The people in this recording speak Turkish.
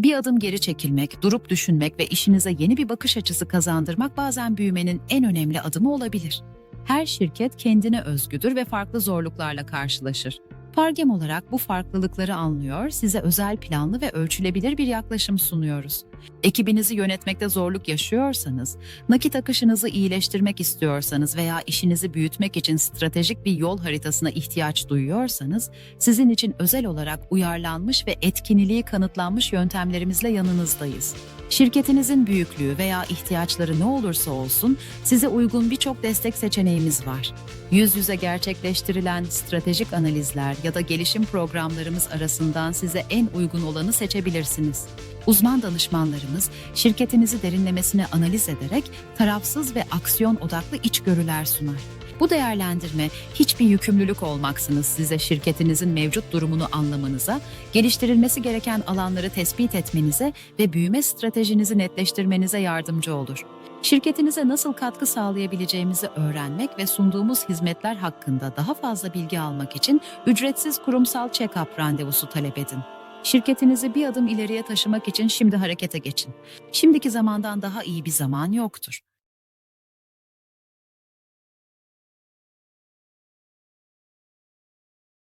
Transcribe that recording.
Bir adım geri çekilmek, durup düşünmek ve işinize yeni bir bakış açısı kazandırmak bazen büyümenin en önemli adımı olabilir. Her şirket kendine özgüdür ve farklı zorluklarla karşılaşır. Pargem olarak bu farklılıkları anlıyor, size özel planlı ve ölçülebilir bir yaklaşım sunuyoruz. Ekibinizi yönetmekte zorluk yaşıyorsanız, nakit akışınızı iyileştirmek istiyorsanız veya işinizi büyütmek için stratejik bir yol haritasına ihtiyaç duyuyorsanız, sizin için özel olarak uyarlanmış ve etkinliği kanıtlanmış yöntemlerimizle yanınızdayız. Şirketinizin büyüklüğü veya ihtiyaçları ne olursa olsun size uygun birçok destek seçeneğimiz var. Yüz yüze gerçekleştirilen stratejik analizler ya da gelişim programlarımız arasından size en uygun olanı seçebilirsiniz. Uzman danışmanlarımız şirketinizi derinlemesine analiz ederek tarafsız ve aksiyon odaklı içgörüler sunar. Bu değerlendirme hiçbir yükümlülük olmaksınız size şirketinizin mevcut durumunu anlamanıza, geliştirilmesi gereken alanları tespit etmenize ve büyüme stratejinizi netleştirmenize yardımcı olur. Şirketinize nasıl katkı sağlayabileceğimizi öğrenmek ve sunduğumuz hizmetler hakkında daha fazla bilgi almak için ücretsiz kurumsal check-up randevusu talep edin. Şirketinizi bir adım ileriye taşımak için şimdi harekete geçin. Şimdiki zamandan daha iyi bir zaman yoktur.